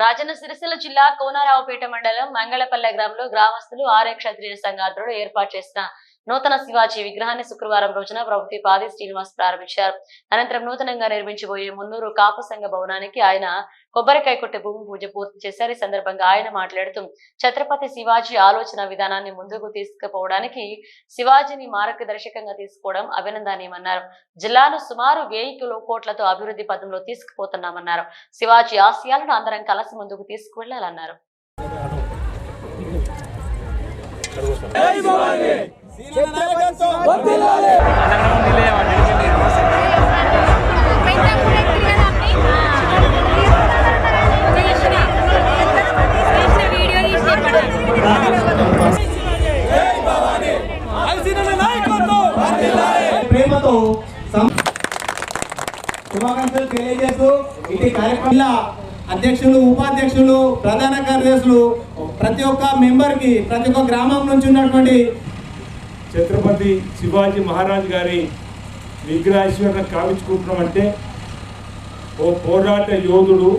రాజన్న సిరిసిల్ల జిల్లా కోనారావుపేట మండలం మంగళపల్లె గ్రామంలో గ్రామస్తులు ఆర్య క్షత్రియ సంఘాతులు ఏర్పాటు చేసిన నూతన శివాజీ విగ్రహాన్ని శుక్రవారం రోజున ప్రభుత్వ పాది శ్రీనివాస్ ప్రారంభించారు. అనంతరం నూతనంగా నిర్మించబోయే మున్నూరు కాపు సంఘ భవనానికి ఆయన కొబ్బరికాయ కొట్టే భూమి పూజ పూర్తి చేశారు. ఈ సందర్భంగా ఆయన మాట్లాడుతూ ఛత్రపతి శివాజీ ఆలోచన విధానాన్ని ముందుకు తీసుకుపోవడానికి శివాజీని మార్గదర్శకంగా తీసుకోవడం అభినందనీయమన్నారు. జిల్లాను సుమారు వెయ్యి కిలో కోట్లతో అభివృద్ధి పదంలో తీసుకుపోతున్నామన్నారు. శివాజీ ఆశయాలను అందరం కలిసి ముందుకు తీసుకువెళ్ళాలన్నారు వీడియో తీసి ప్రేమతో సం- శుభాకాంక్షలు తెలియజేస్తూ ఇటు కార్యక్రమంలో అధ్యక్షులు ఉపాధ్యక్షులు ప్రధాన కార్యదర్శులు ప్రతి ఒక్క మెంబర్కి ప్రతి ఒక్క గ్రామం నుంచి ఉన్నటువంటి ఛత్రపతి శివాజీ మహారాజ్ గారి విగ్రహాశ్వరణ కావించుకుంటున్నాం అంటే ఓ పోరాట యోధుడు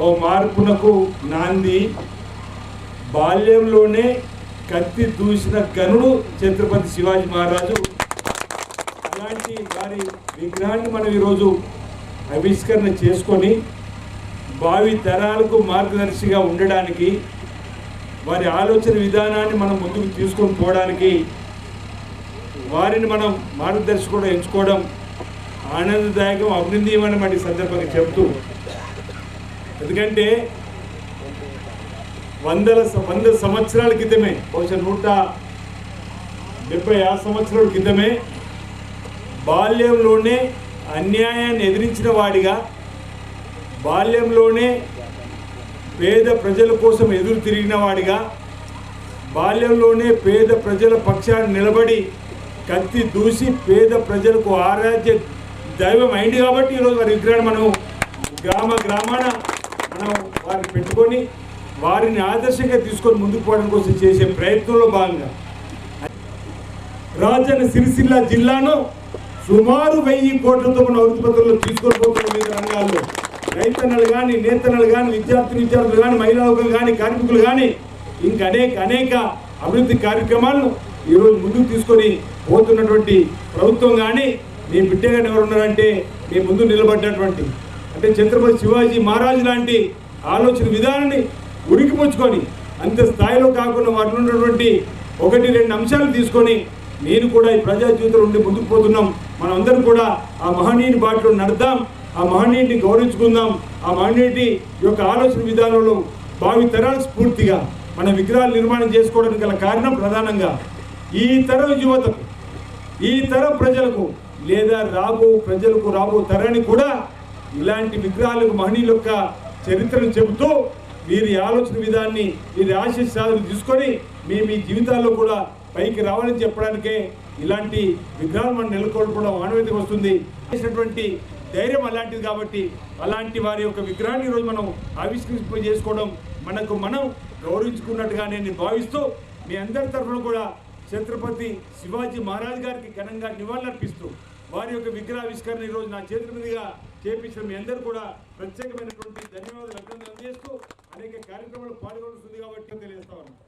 ఓ మార్పునకు నాంది బాల్యంలోనే కత్తి దూసిన గనుడు ఛత్రపతి శివాజీ మహారాజు. అలాంటి వారి విగ్రహాన్ని మనం ఈరోజు ఆవిష్కరణ చేసుకొని భావి తరాలకు మార్గదర్శిగా ఉండడానికి వారి ఆలోచన విధానాన్ని మనం ముందుకు తీసుకొని పోవడానికి వారిని మనం మార్గదర్శకుడు ఎంచుకోవడం ఆనందదాయకం అభినందనీయమైన సందర్భంగా చెప్తూ ఎందుకంటే వందల వంద సంవత్సరాల క్రితమే బహుశా నూట డెబ్బై ఆరు సంవత్సరాల క్రితమే బాల్యంలోనే అన్యాయాన్ని ఎదిరించిన వాడిగా బాల్యంలోనే పేద ప్రజల కోసం ఎదురు తిరిగిన వాడిగా బాల్యంలోనే పేద ప్రజల పక్షాన్ని నిలబడి కత్తి దూసి పేద ప్రజలకు ఆరాధ్య దైవం అయింది కాబట్టి ఈరోజు వారి విగ్రహాన్ని మనం గ్రామ గ్రామాన మనం వారిని పెట్టుకొని వారిని ఆదర్శంగా తీసుకొని ముందుకు పోవడం కోసం చేసే ప్రయత్నంలో భాగంగా రాజన్న సిరిసిల్ల జిల్లాను సుమారు వెయ్యి కోట్లతో మన వృత్తిపత్రులు తీసుకొని పోతున్న రంగాల్లో రైతన్నలు కానీ నేతన్నలు కానీ విద్యార్థి విద్యార్థులు కానీ మహిళా కానీ కార్మికులు కానీ ఇంకా అనేక అనేక అభివృద్ధి కార్యక్రమాలను ఈరోజు ముందుకు తీసుకొని పోతున్నటువంటి ప్రభుత్వం కానీ మీ బిడ్డగా ఎవరున్నారంటే మీ ముందు నిలబడ్డటువంటి అంటే ఛత్రపతి శివాజీ మహారాజు లాంటి ఆలోచన విధానాన్ని ఉరికిపుచ్చుకొని అంత స్థాయిలో కాకుండా వాటిలో ఉన్నటువంటి ఒకటి రెండు అంశాలు తీసుకొని నేను కూడా ఈ ప్రజా జీవితంలో ఉండి ముందుకు పోతున్నాం. మనందరం కూడా ఆ మహనీయుని బాటలో నడదాం ఆ మహనీయుడిని గౌరవించుకుందాం. ఆ మహనీయుడి యొక్క ఆలోచన విధానంలో భావి తరాల స్ఫూర్తిగా మన విగ్రహాలు నిర్మాణం చేసుకోవడానికి గల కారణం ప్రధానంగా ఈ తరం యువతకు ఈ తరం ప్రజలకు లేదా రాబో ప్రజలకు రాబో తరానికి కూడా ఇలాంటి విగ్రహాలకు మహనీయుల యొక్క చరిత్రను చెబుతూ వీరి ఆలోచన విధాన్ని వీరి ఆశీస్సాలను తీసుకొని మీ మీ జీవితాల్లో కూడా పైకి రావాలని చెప్పడానికే ఇలాంటి విగ్రహాలు మనం నెలకొల్పడం ఆనవేదిక వస్తుంది. చేసినటువంటి ధైర్యం అలాంటిది కాబట్టి అలాంటి వారి యొక్క విగ్రహాన్ని ఈరోజు మనం ఆవిష్కరింప చేసుకోవడం మనకు మనం గౌరవించుకున్నట్టుగా నేను భావిస్తూ మీ అందరి తరఫున కూడా ఛత్రపతి శివాజీ మహారాజ్ గారికి ఘనంగా నివాళులర్పిస్తూ వారి యొక్క విగ్రహావిష్కరణ ఈరోజు నా చేతుల మీదుగా చేపించిన మీ అందరూ కూడా ప్రత్యేకమైనటువంటి ధన్యవాదాలు అభినందనలు చేస్తూ అనేక కార్యక్రమాలు పాల్గొంటుంది కాబట్టి తెలియజేస్తా ఉన్నాను.